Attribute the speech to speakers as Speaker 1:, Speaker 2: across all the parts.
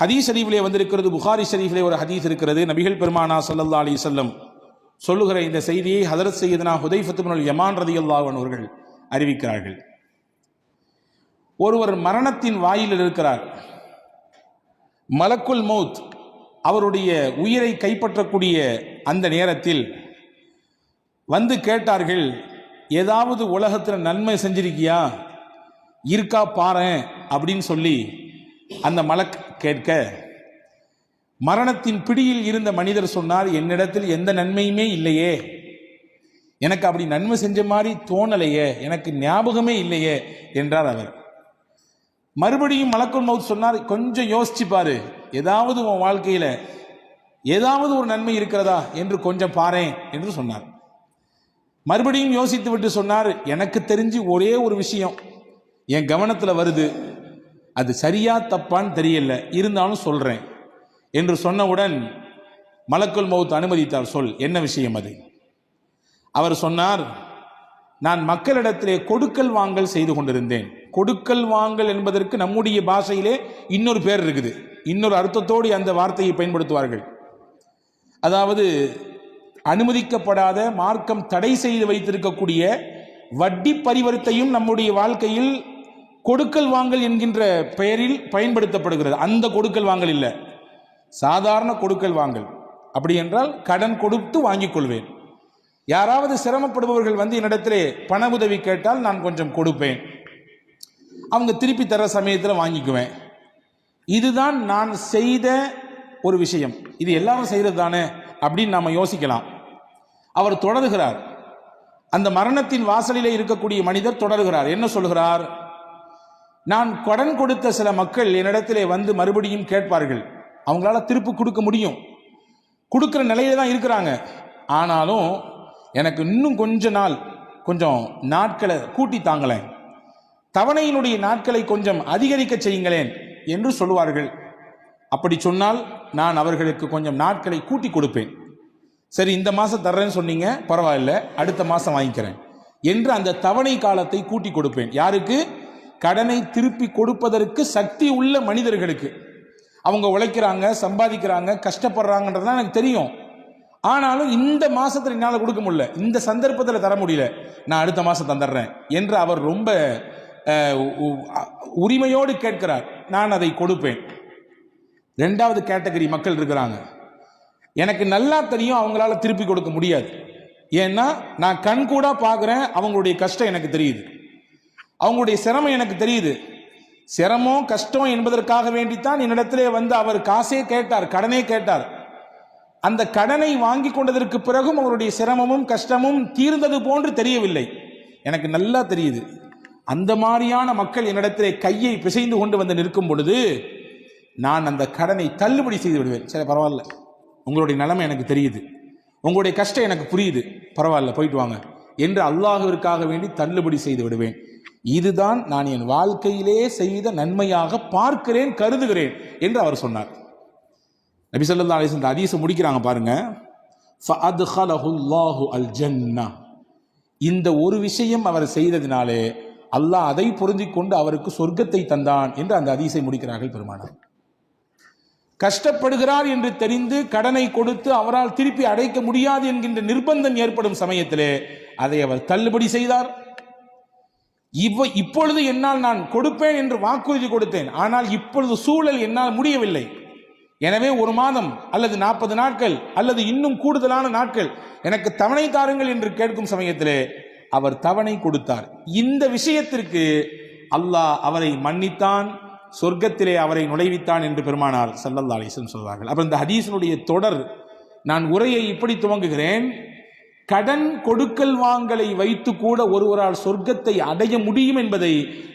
Speaker 1: ஹதீஸ் ஷரீஃபிலே வந்திருக்கிறது புகாரி ஷரீஃபிலே ஒரு ஹதீஸ் இருக்கிறது. நபிகள் பெருமானா சல்லல்லா அலி சொல்லம் சொல்லுகிற இந்த செய்தியை ஹதரத் செய்யதுனா ஹுதை ஃபத்துமனுல் யமான் ரதி அல்லாவன் அவர்கள் அறிவிக்கிறார்கள். ஒருவர் மரணத்தின் வாயில் இருக்கிறார். மலக்குல் மௌத் அவருடைய உயிரை கைப்பற்றக்கூடிய அந்த நேரத்தில் வந்து கேட்டார்கள் ஏதாவது உலகத்தில் நன்மை செஞ்சிருக்கியா? இருக்கா பாரேன் அப்படின்னு சொல்லி அந்த மலக் கேட்க மரணத்தின் பிடியில் இருந்த மனிதர் சொன்னார் என்னிடத்தில் எந்த நன்மையுமே இல்லையே. எனக்கு அப்படி நன்மை செஞ்ச மாதிரி தோணலையே. எனக்கு ஞாபகமே இல்லையே என்றார் அவர். மறுபடியும் மலக்குள் மவுத் சொன்னார் கொஞ்சம் யோசிச்சு பாரு. ஏதாவது உன் வாழ்க்கையில ஏதாவது ஒரு நன்மை இருக்கிறதா என்று கொஞ்சம் பாரேன் என்று சொன்னார். மறுபடியும் யோசித்து விட்டு சொன்னார் எனக்கு தெரிஞ்சு ஒரே ஒரு விஷயம் என் கவனத்தில் வருது. அது சரியா தப்பான்னு தெரியல. இருந்தாலும் சொல்கிறேன் என்று சொன்னவுடன் மலக்குள் மௌத் அனுமதித்தார். சொல் என்ன விஷயம் அது? அவர் சொன்னார் நான் மக்களிடத்திலே கொடுக்கல் வாங்கல் செய்து கொண்டிருந்தேன். கொடுக்கல் வாங்கல் என்பதற்கு நம்முடைய பாஷையிலே இன்னொரு பேர் இருக்குது. இன்னொரு அர்த்தத்தோடு அந்த வார்த்தையை பயன்படுத்துவார்கள். அதாவது அனுமதிக்கப்படாத மார்க்கம் தடை செய்து வைத்திருக்கக்கூடிய வட்டி பரிவர்த்தையும் நம்முடைய வாழ்க்கையில் கொடுக்கல் வாங்கல் என்கின்ற பெயரில் பயன்படுத்தப்படுகிறது. அந்த கொடுக்கல் வாங்கல் இல்லை. சாதாரண கொடுக்கல் வாங்கல். அப்படி என்றால் கடன் கொடுத்து வாங்கிக் கொள்வேன். யாராவது சிரமப்படுபவர்கள் வந்து என்னிடத்திலே பண உதவி கேட்டால் நான் கொஞ்சம் கொடுப்பேன். அவங்க திருப்பி தர சமயத்தில் வாங்கிக்குவேன். இதுதான் நான் செய்த ஒரு விஷயம். இது எல்லாரும் செய்கிறது தானே அப்படின்னு நாம் யோசிக்கலாம். அவர் தொடருகிறார். அந்த மரணத்தின் வாசலிலே இருக்கக்கூடிய மனிதர் தொடருகிறார். என்ன சொல்கிறார் நான் கடன் கொடுத்த சில மக்கள் என்னிடத்திலே வந்து மறுபடியும் கேட்பார்கள். அவங்களால திருப்பு கொடுக்க முடியும். கொடுக்குற நிலையில தான் இருக்கிறாங்க. ஆனாலும் எனக்கு இன்னும் கொஞ்ச நாள் கொஞ்சம் நாட்களை கூட்டி தாங்களேன். தவணையினுடைய நாட்களை கொஞ்சம் அதிகரிக்க செய்யுங்களேன் என்று சொல்லுவார்கள். அப்படி சொன்னால் நான் அவர்களுக்கு கொஞ்சம் நாட்களை கூட்டி கொடுப்பேன். சரி இந்த மாதம் தர்றேன்னு சொன்னீங்க பரவாயில்ல அடுத்த மாதம் வாங்கிக்கிறேன். என்று அந்த தவணை காலத்தை கூட்டி கொடுப்பேன். யாருக்கு? கடனை திருப்பி கொடுப்பதற்கு சக்தி உள்ள மனிதர்களுக்கு. அவங்க உழைக்கிறாங்க சம்பாதிக்கிறாங்க கஷ்டப்படுறாங்கன்றதுலாம் எனக்கு தெரியும். ஆனாலும் இந்த மாசத்துல என்னால் கொடுக்க முடியல. இந்த சந்தர்ப்பத்தில் தர முடியல. நான் அடுத்த மாசம் தந்துடுறேன் என்று அவர் ரொம்ப உரிமையோடு கேட்கிறார். நான் அதை கொடுப்பேன். ரெண்டாவது கேட்டகரி மக்கள் இருக்கிறாங்க. எனக்கு நல்லா தெரியும் அவங்களால திருப்பி கொடுக்க முடியாது. ஏன்னா நான் கண் கூட பார்க்குறேன் அவங்களுடைய கஷ்டம் எனக்கு தெரியுது. அவங்களுடைய சிரமம் எனக்கு தெரியுது. சிரமம் கஷ்டம் என்பதற்காக வேண்டித்தான் என்னிடத்திலே வந்து அவர் காசே கேட்டார் கடனே கேட்டார். அந்த கடனை வாங்கி கொண்டதற்கு பிறகும் அவருடைய சிரமமும் கஷ்டமும் தீர்ந்தது போன்று தெரியவில்லை. எனக்கு நல்லா தெரியுது. அந்த மாதிரியான மக்கள் என்னிடத்திலே கையை பிசைந்து கொண்டு வந்து நிற்கும் பொழுது நான் அந்த கடனை தள்ளுபடி செய்து விடுவேன். சரி பரவாயில்ல. உங்களுடைய நிலைமை எனக்கு தெரியுது. உங்களுடைய கஷ்டம் எனக்கு புரியுது. பரவாயில்ல போயிட்டு வாங்க. என்று அல்லாஹுவிற்காக வேண்டி தள்ளுபடி செய்து விடுவேன். இதுதான் நான் என் வாழ்க்கையிலே செய்த நன்மையாக பார்க்கிறேன் கருதுகிறேன் என்று அவர் சொன்னார். நபி சொல்லா அலிஸ் இந்த ஹதீஸை முடிக்கிறாங்க பாருங்க. அல் ஜன்னா இந்த ஒரு விஷயம் அவர் செய்ததினாலே அல்லாஹ் அதை பொருந்தி கொண்டு அவருக்கு சொர்க்கத்தை தந்தான் என்று அந்த அதிசை முடிக்கிறார்கள் பெருமானார். கஷ்டப்படுகிறார் என்று தெரிந்து கடனை கொடுத்து அவரால் திருப்பி அடைக்க முடியாது என்கின்ற நிர்பந்தம் ஏற்படும் சமயத்திலே அதை அவர் தள்ளுபடி செய்தார். இவ இப்பொழுது என்னால் நான் கொடுப்பேன் என்று வாக்குறுதி கொடுத்தேன். ஆனால் இப்பொழுது சூழல் என்னால் முடியவில்லை. எனவே ஒரு மாதம் அல்லது நாற்பது நாட்கள் அல்லது இன்னும் கூடுதலான நாட்கள் எனக்கு தவணை தாருங்கள் என்று கேட்கும் சமயத்திலே அவர் தவணை கொடுத்தார். இந்த விஷயத்திற்கு அல்லாஹ் அவரை மன்னித்தான் சொர்க்கத்திலே அவரை நுழைவித்தான் என்று பெருமானார் சல்லல்லா அலிசன் சொல்வார்கள். அப்புறம் இந்த ஹதீசனுடைய தொடர் நான் உரையை இப்படி துவங்குகிறேன் கடன் கொடுக்கல் வாங்கலை வைத்து கூட ஒருவரால் சொர்க்கத்தை அடைய முடியும் என்பதை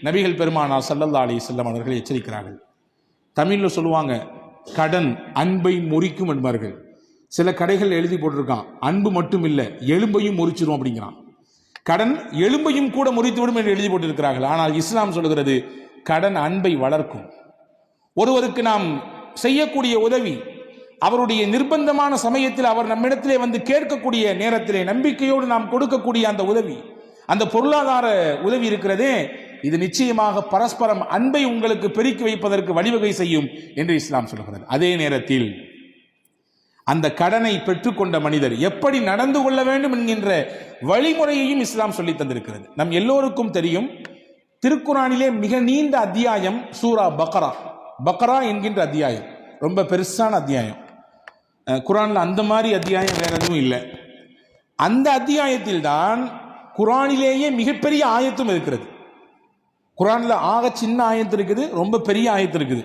Speaker 1: நபிகள் பெருமானார் சல்லல்லா அலிஸ்லம் அவர்கள் எச்சரிக்கிறார்கள். தமிழில் சொல்லுவாங்க கடன் அன்பை முறிக்கும் என்பார்கள். சில கடைகள் எழுதி போட்டிருக்கான் அன்பு மட்டும் இல்லை எலும்பையும் முறிச்சிடும் அப்படிங்கிறான். கடன் எலும்பையும் கூட முறித்துவிடும் என்று எழுதி போட்டிருக்கிறார்கள். ஆனால் இஸ்லாம் சொல்கிறது கடன் அன்பை வளர்க்கும். ஒருவருக்கு நாம் செய்யக்கூடிய உதவி அவருடைய நிர்பந்தமான சமயத்தில் அவர் நம்மிடத்திலே வந்து கேட்கக்கூடிய நேரத்திலே நம்பிக்கையோடு நாம் கொடுக்கக்கூடிய அந்த உதவி அந்த பொருளாதார உதவி இருக்கிறதே இது நிச்சயமாக பரஸ்பரம் அன்பை உங்களுக்கு பெருக்கி வைப்பதற்கு வழிவகை செய்யும் என்று இஸ்லாம் சொல்கிறது அதே நேரத்தில் அந்த கடனை பெற்றுக்கொண்ட மனிதர் எப்படி நடந்து கொள்ள வேண்டும் என்கின்ற வழிமுறையையும் இஸ்லாம் சொல்லி தந்திருக்கிறது. நம் எல்லோருக்கும் தெரியும் திருக்குறானிலே மிக நீண்ட அத்தியாயம் சூரா பக்ரா. பக்ரா என்கின்ற அத்தியாயம் ரொம்ப பெருசான அத்தியாயம். குரானில் அந்த மாதிரி அத்தியாயம் வேற எதுவும் இல்லை. அந்த அத்தியாயத்தில் தான் குரானிலேயே மிகப்பெரிய ஆயத்தும் இருக்கிறது. குரான்ல ஆக சின்ன ஆயத்து இருக்குது ரொம்ப பெரிய ஆயத்து இருக்குது.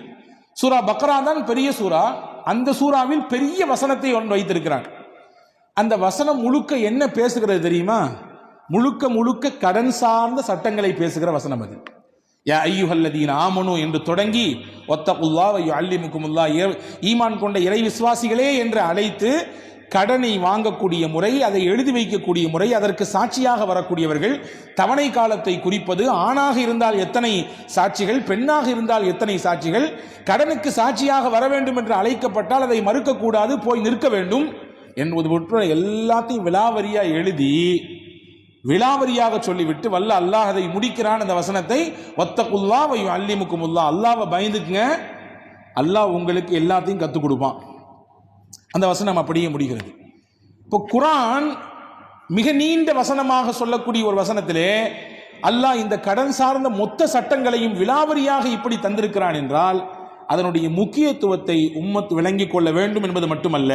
Speaker 1: சூரா பக்ரா தான் பெரிய சூரா. அந்த சூறாவில் பெரிய வசனத்தை ஒன்று வைத்திருக்கிறான். அந்த வசனம் முழுக்க என்ன பேசுகிறது தெரியுமா? முழுக்க முழுக்க கடன் சார்ந்த சட்டங்களை பேசுகிற வசனம் அது. யா ஐயுஹல்லதீன் ஆமனு என்று தொடங்கி ஒத்த ஒத்தகுல்லா வையு அல்லிமுக்குமுல்லா ஈமான் கொண்ட இறை விசுவாசிகளே என்று அழைத்து கடனை வாங்கக்கூடிய முறை அதை எழுதி வைக்கக்கூடிய முறை அதற்கு சாட்சியாக வரக்கூடியவர்கள் தவணை காலத்தை குறிப்பது ஆணாக இருந்தால் எத்தனை சாட்சிகள் பெண்ணாக இருந்தால் எத்தனை சாட்சிகள் கடனுக்கு சாட்சியாக வர வேண்டும் என்று அழைக்கப்பட்டால் அதை மறுக்கக்கூடாது போய் நிற்க வேண்டும் என்பது உட்பட எல்லாத்தையும் விலாவரியாக எழுதி விலாவரியாக சொல்லிவிட்டு வல்ல அல்லாஹ் அதை முடிக்கிறான் அந்த வசனத்தை ஒத்தக்குல்லா வையும் அல்லிமுக்குமுல்லா அல்லாவை பயந்துக்குங்க. அல்லாஹ் உங்களுக்கு எல்லாத்தையும் கற்றுக் கொடுப்பான். அந்த வசனம் அப்படியே முடிகிறது. இப்போ குரான் மிக நீண்ட வசனமாக சொல்லக்கூடிய ஒரு வசனத்திலே அல்லாஹ் இந்த கடன் சார்ந்த மொத்த சட்டங்களையும் விலாவரியாக இப்படி தந்திருக்கிறான் என்றால் அதனுடைய முக்கியத்துவத்தை உம்மத் விளங்கிக் கொள்ள வேண்டும் என்பது மட்டுமல்ல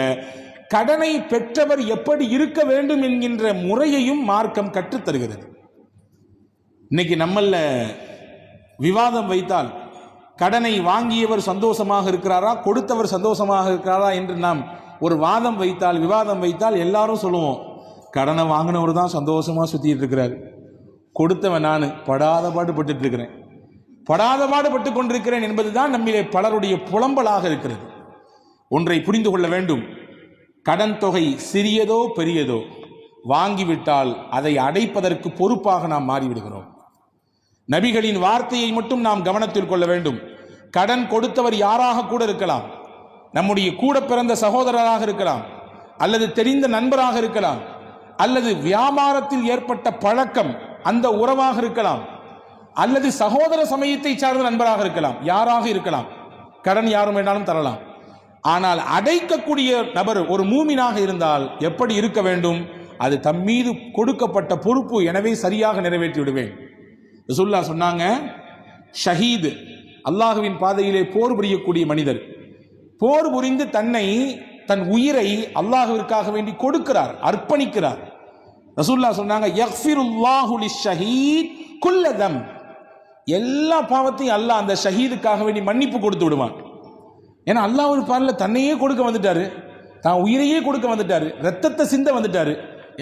Speaker 1: கடனை பெற்றவர் எப்படி இருக்க வேண்டும் என்கின்ற முறையையும் மார்க்கம் கற்றுத் தருகிறது இன்னைக்கு நம்மள விவாதம் வைத்தால் கடனை வாங்கியவர் சந்தோஷமாக இருக்கிறாரா கொடுத்தவர் சந்தோஷமாக இருக்கிறாரா என்று நாம் ஒரு வாதம் வைத்தால் விவாதம் வைத்தால் எல்லாரும் சொல்லுவோம் கடனை வாங்கினவர் தான் சந்தோஷமாக சுற்றிட்டு இருக்கிறார். கொடுத்தவன் நான் படாத பாடுபட்டு இருக்கிறேன் படாத பாடுபட்டு கொண்டிருக்கிறேன் என்பதுதான் நம்மிலே பலருடைய புலம்பலாக இருக்கிறது. ஒன்றை புரிந்து கொள்ள வேண்டும். கடன் தொகை சிறியதோ பெரியதோ வாங்கிவிட்டால் அதை அடைப்பதற்கு பொறுப்பாக நாம் மாறிவிடுகிறோம். நபிகளின் வார்த்தையை மட்டும் நாம் கவனத்தில் கொள்ள வேண்டும். கடன் கொடுத்தவர் யாராக கூட இருக்கலாம். நம்முடைய கூட பிறந்த சகோதரராக இருக்கலாம். அல்லது தெரிந்த நண்பராக இருக்கலாம். அல்லது வியாபாரத்தில் ஏற்பட்ட பழக்கம் அந்த உறவாக இருக்கலாம். அல்லது சகோதர சமயத்தை சார்ந்த நண்பராக இருக்கலாம். யாராக இருக்கலாம். கடன் யாரும் வேண்டாலும் தரலாம். ஆனால் அடைக்கக்கூடிய நபர் ஒரு மூமினாக இருந்தால் எப்படி இருக்க வேண்டும்? அது தம் மீது கொடுக்கப்பட்ட பொறுப்பு எனவே சரியாக நிறைவேற்றி விடுவேன். ரசுல்லா சொன்னாங்க ஷஹீது அல்லாஹுவின் பாதையிலே போர் புரியக்கூடிய மனிதர். போர் புரிந்து தன்னை தன் உயிரை அல்லாஹுவிற்காக வேண்டி கொடுக்கிறார் அர்ப்பணிக்கிறார். ரசூல்லா சொன்னாங்க குல்லதம். எல்லா பாவத்தையும் அல்லாஹ் அந்த ஷஹீதுக்காக வேண்டி மன்னிப்பு கொடுத்து விடுவான். ஏன்னா அல்லாஹ் ஒரு பாரில் தன்னையே கொடுக்க வந்துட்டாரு. தான் உயிரையே கொடுக்க வந்துட்டாரு. ரத்தத்தை சிந்த வந்துட்டாரு.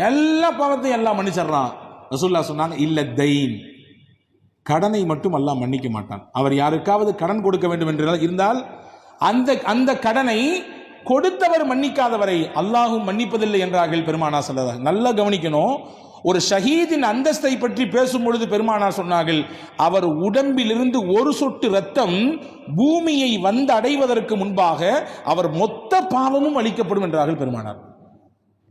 Speaker 1: எல்லா பாவத்தையும் எல்லாம் மன்னிச்சிடுறான். ரசூல்லா சொன்னாங்க இல்லை தைன். கடனை மட்டும் அல்லாஹ் மன்னிக்க மாட்டான். அவர் யாருக்காவது கடன் கொடுக்க வேண்டும் என்று இருந்தால் அந்த அந்த கடனை கொடுத்தவர் மன்னிக்காதவரை அல்லாஹும் மன்னிப்பதில்லை என்றார்கள் பெருமானா சொல்லதாக நல்லா கவனிக்கணும். ஒரு ஷஹீதின் அந்தஸ்தை பற்றி பேசும் பொழுது பெருமானார் சொன்னார்கள் அவர் உடம்பிலிருந்து ஒரு சொட்டு ரத்தம் பூமியை வந்து அடைவதற்கு முன்பாக அவர் மொத்த பாவமும் அளிக்கப்படும் என்றார்கள் பெருமானார்.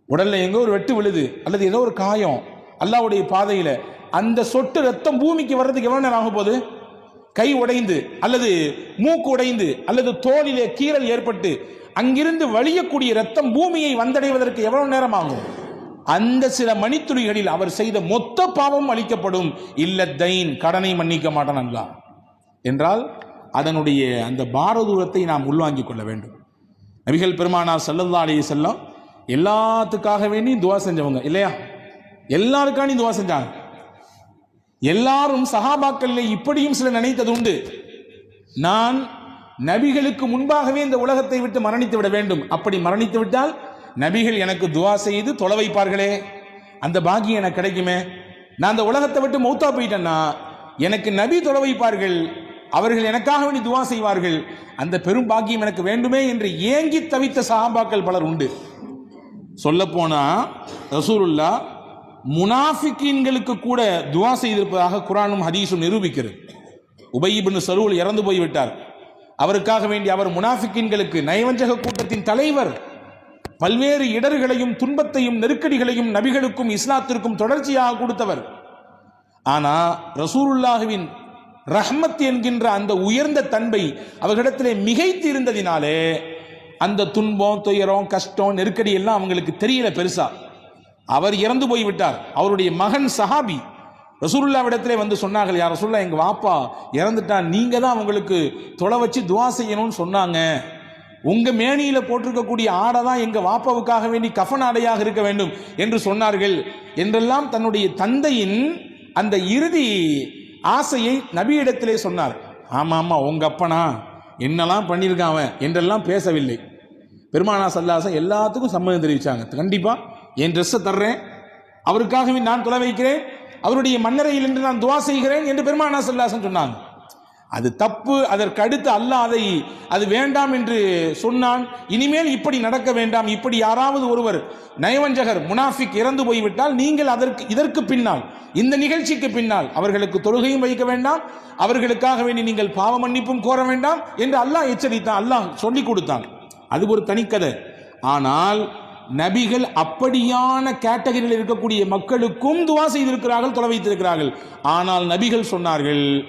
Speaker 1: உடல்ல எங்கோ ஒரு வெட்டு விழுது அல்லது ஏதோ ஒரு காயம் அல்லாவுடைய பாதையில அந்த சொட்டு ரத்தம் பூமிக்கு வர்றதுக்கு எவ்வளவு நேரம் ஆகும் போகுது? கை உடைந்து அல்லது மூக்கு உடைந்து அல்லது தோலிலே கீறல் ஏற்பட்டு அங்கிருந்து வழியக்கூடிய ரத்தம் பூமியை வந்தடைவதற்கு எவ்வளவு நேரம் ஆகும் அந்த சில மணித்துளிகளில் அவர் செய்த மொத்த பாவம் அளிக்கப்படும் இல்ல தைன் கடனை மன்னிக்க மாட்டான் அல்லா என்றால் அதனுடைய அந்த பாரதூரத்தை நாம் உள்வாங்கிக் கொள்ள வேண்டும். நபிகள் பெருமானா சல்லல்லா அலைஹி செல்லம் எல்லாத்துக்காக வேண்டி துவா செஞ்சவங்க இல்லையா? எல்லாருக்காண்டி துவா செஞ்சாங்க. எல்லாரும் சஹாபாக்கள்ல இப்படியும் சில நினைத்தது உண்டு. நான் நபிகளுக்கு முன்பாகவே இந்த உலகத்தை விட்டு மரணித்து விட வேண்டும். அப்படி மரணித்து விட்டால் நபிகள் எனக்கு துவா செய்து தொலை வைப்பார்களே. அந்த பாக்கியம் எனக்கு கிடைக்குமே. நான் அந்த உலகத்தை விட்டு மௌத்தா போயிட்டேன்னா எனக்கு நபி தொலை வைப்பார்கள். அவர்கள் எனக்காக வேண்டி துவா செய்வார்கள். அந்த பெரும் பாக்கியம் எனக்கு வேண்டுமே என்று ஏங்கி தவித்த சஹாபாக்கள் பலர் உண்டு. சொல்ல போனா ரசூலுல்லா முனாஃபிக்கீன்களுக்கு கூட துவா செய்திருப்பதாக குரானும் ஹதீஸும் நிரூபிக்கிறது. உபயிபின் சரூல் இறந்து போய்விட்டார். அவருக்காக வேண்டி அவர் முனாஃபிக்கின்களுக்கு நயவஞ்சக கூட்டத்தின் தலைவர். பல்வேறு இடர்களையும் துன்பத்தையும் நெருக்கடிகளையும் நபிகளுக்கும் இஸ்லாத்திற்கும் தொடர்ச்சியாக கொடுத்தவர். ஆனா ரசூலுல்லாஹுவின் ரஹ்மத் என்கின்ற அந்த உயர்ந்த தன்மை அவர்களிடத்திலே மிகைத்து இருந்ததினாலே அந்த துன்பம் துயரம் கஷ்டம் நெருக்கடி எல்லாம் அவங்களுக்கு தெரியல பெருசா. அவர் இறந்து போய் விட்டார் அவருடைய மகன் சஹாபி. ரசூல்லாவிடத்திலே வந்து சொன்னார்கள் யார் ரசூல்லா எங்கள் வாப்பா இறந்துட்டான் நீங்கள் தான் அவங்களுக்கு தொலை வச்சு துவா செய்யணும்னு சொன்னாங்க. உங்கள் மேனியில் போட்டிருக்கக்கூடிய ஆடை தான் எங்கள் வாப்பாவுக்காக வேண்டி கஃன் ஆடையாக இருக்க வேண்டும் என்று சொன்னார்கள். என்றெல்லாம் தன்னுடைய தந்தையின் அந்த இறுதி ஆசையை நபியிடத்திலே சொன்னார். ஆமாம் ஆமாம் உங்கள் அப்பனா என்னெல்லாம் பண்ணியிருக்கான் அவன்? என்றெல்லாம் பேசவில்லை. பெருமானா சல்லாசன் எல்லாத்துக்கும் சம்மதம் தெரிவித்தாங்க கண்டிப்பாக என் ட்ரெஸ்ஸை தர்றேன். அவருக்காகவே நான் தொலை வைக்கிறேன். அவருடைய மன்னரையில் என்று நான் துவா செய்கிறேன் என்று பெருமானா சல்லாசன் சொன்னாங்க அது தப்பு அதற்கு அடுத்து அல்லாஹ் அதை அது வேண்டாம் என்று சொன்னான். இனிமேல் இப்படி நடக்க வேண்டாம் இப்படி யாராவது ஒருவர் நயவஞ்சகர் முனாஃபிக் இறந்து போய்விட்டால் நீங்கள் அதற்கு இதற்கு பின்னால் இந்த நிகழ்ச்சிக்கு பின்னால் அவர்களுக்கு தொழுகையும் வைக்க வேண்டாம் அவர்களுக்காக வேண்டி நீங்கள் பாவ மன்னிப்பும் கோர வேண்டாம் என்று அல்லாஹ் எச்சரித்தான் அல்லாஹ் சொல்லி கொடுத்தான். அது ஒரு தனிக்கதை. ஆனால் நபிகள் அப்படியான கேட்டகரியில் இருக்கக்கூடிய மக்களுக்கும் துவா செய்திருக்கிறார்கள் தொலை வைத்திருக்கிறார்கள். ஆனால் நபிகள் சொன்னார்கள்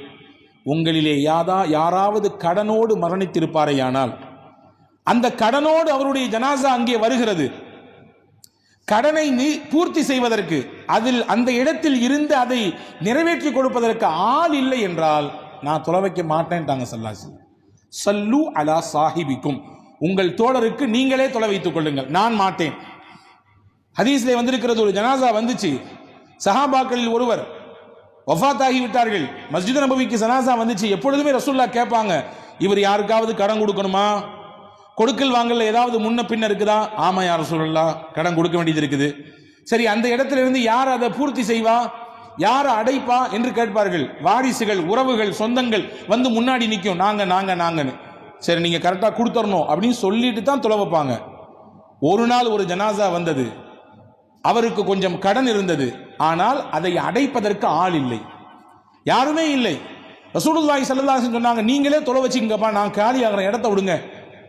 Speaker 1: உங்களிலே யாதா யாராவது கடனோடு மரணித்திருப்பாரேயானால் அந்த கடனோடு அவருடைய ஜனாசா அங்கே வருகிறது. கடனை நீ- பூர்த்தி செய்வதற்கு அதில் அந்த இடத்தில் இருந்து அதை நிறைவேற்றி கொடுப்பதற்கு ஆள் இல்லை என்றால் நான் தொலை வைக்க மாட்டேன்ட்டாங்க சல்லாசி. சல்லு அலா சாஹிபிக்கும். உங்கள் தோழருக்கு நீங்களே தொலை வைத்துக் கொள்ளுங்கள். நான் மாட்டேன். ஹதீஸ்ல வந்திருக்கிறது ஒரு ஜனாசா வந்துச்சு. சஹாபாக்களில் ஒருவர் வஃபாத்தாகி விட்டார்கள். மஸ்ஜித் நபவிக்கு ஜனாசா வந்துச்சு. எப்பொழுதுமே ரசூல்லா கேட்பாங்க இவர் யாருக்காவது கடன் கொடுக்கணுமா? கொடுக்கல் வாங்கல ஏதாவது முன்ன பின்ன இருக்குதா? ஆமா யார் சொல்லலாம் கடன் கொடுக்க வேண்டியது இருக்குது. சரி அந்த இடத்துல இருந்து யார் அதை பூர்த்தி செய்வா? யார் அடைப்பா? என்று கேட்பார்கள். வாரிசுகள் உறவுகள் சொந்தங்கள் வந்து முன்னாடி நிற்கும். நாங்க நாங்க நாங்கன்னு. சரி நீங்கள் கரெக்டாக கொடுத்துடணும் அப்படின்னு சொல்லிட்டு தான் தொலை வைப்பாங்க. ஒரு நாள் ஒரு ஜனாசா வந்தது. அவருக்கு கொஞ்சம் கடன் இருந்தது. ஆனால் அதை அடைப்பதற்கு ஆள் இல்லை. யாருமே இல்லை. ரசூலுல்லாஹி ஸல்லல்லாஹு அலைஹி சொன்னாங்க நீங்களே தொலை வச்சுங்கப்பா நான் காலி ஆகிற இடத்த விடுங்க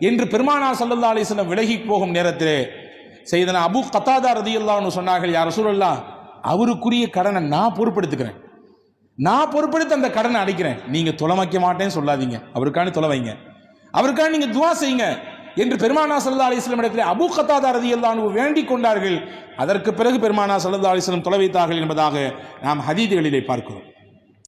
Speaker 1: என்று பெருமானார் ஸல்லல்லாஹு அலைஹி வஸல்லம் விலகி போகும் நேரத்திலே செய்தன அபு கத்தாதா ரதியல்லாஹு சொன்னார்கள் யார் ரசூலுல்லாஹ் அவருக்குரிய கடனை நான் பொறுப்படுத்துக்கிறேன். நான் பொறுப்படுத்த அந்த கடனை அடைக்கிறேன். நீங்க தொலை வைக்க மாட்டேன்னு சொல்லாதீங்க. அவருக்கான தொலை வைங்க. அவருக்காக நீங்க துவா செய்யுங்க என்று பெருமானா சல்லா அலிஸ்லம் இடத்திலே அபு கத்தாதா ரதியல்லாஹு வேண்டிக் கொண்டார்கள். அதற்கு பிறகு பெருமானா சல்லா அலிஸ்லம் தொலை வைத்தார்கள் என்பதாக நாம் ஹதீதுகளிலே பார்க்கிறோம்.